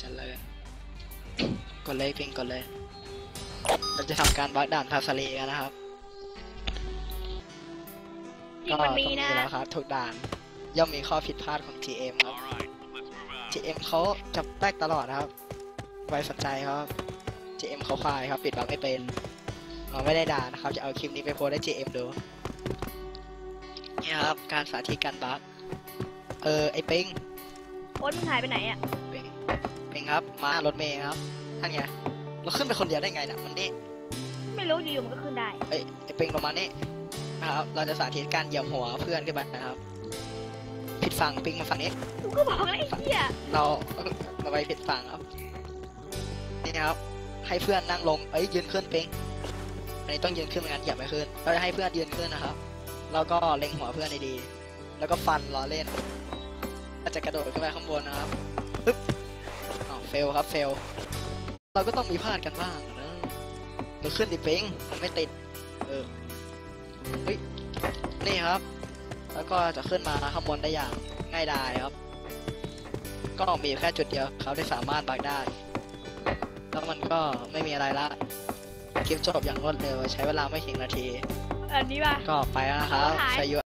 เจริญกดเลยพิงกดเลย เราจะทำการบักด่านพาสลีกันนะครับจริก็งมันต้องมีมีนะแล้วครับทุกด่านย่อมมีข้อผิดพลาดของ GM ครับ GM เขาจะแตกตลอดนะครับไว้สนใจครับ GM เขาควายครับ ปิดบังไม่เป็นเราไม่ได้ด่านะครับจะเอาคลิปนี้ไปโพสต์ให้ GM ดูนี่ครับการสาธิตการบักเออไอ้ปิงโอ๊ตมันหายไปไหนอะ ปิงปิงครับ มารถเมย์ครับท่านไงเราขึ้นไปคนเดียวได้ไงเนี่ยมันนี่ไม่รู้อยู่ๆมันก็ขึ้นได้เอ้ยไอ้ปิงลงมานี่นะครับเราจะสาธิตการเหยียบหัวเพื่อนขึ้นไปนะครับ ผิดฝั่งปิงมาฝั่งนี้ กูก็บอกแล้วไอ้เหี้ยเราเราไปผิดฝั่งครับ นี่นะครับ ให้เพื่อนนั่งลงเอ้ยยืนขึ้นปิงอันนี้ต้องยืนขึ้นไม่งั้นเหยียบไม่ขึ้น เราจะให้เพื่อนยืนขึ้นนะครับ แล้วก็เล็งหัวเพื่อนให้ดีแล้วก็ฟันล้อเล่นอาจจะกระโดดขึ้นไปข้างบนนะครับปึ๊บอ๋อ เฟลครับเฟลเราก็ต้องมีพลาดกันบ้างนะมือขึ้นดิปิงมันไม่ติด เออเฮ้ยนี่ครับ แล้วก็จะขึ้นมาข้างบนได้อย่างง่ายดายครับ ก็มีอยู่แค่จุดเดียวเขาได้สามารถบักได้ แล้วมันก็ไม่มีอะไรละคลิปจบอย่างรวดเร็วใช้เวลาไม่ถึงนาที อันนี้ป่ะ ก็ไปแล้วนะครับหายใช้ยู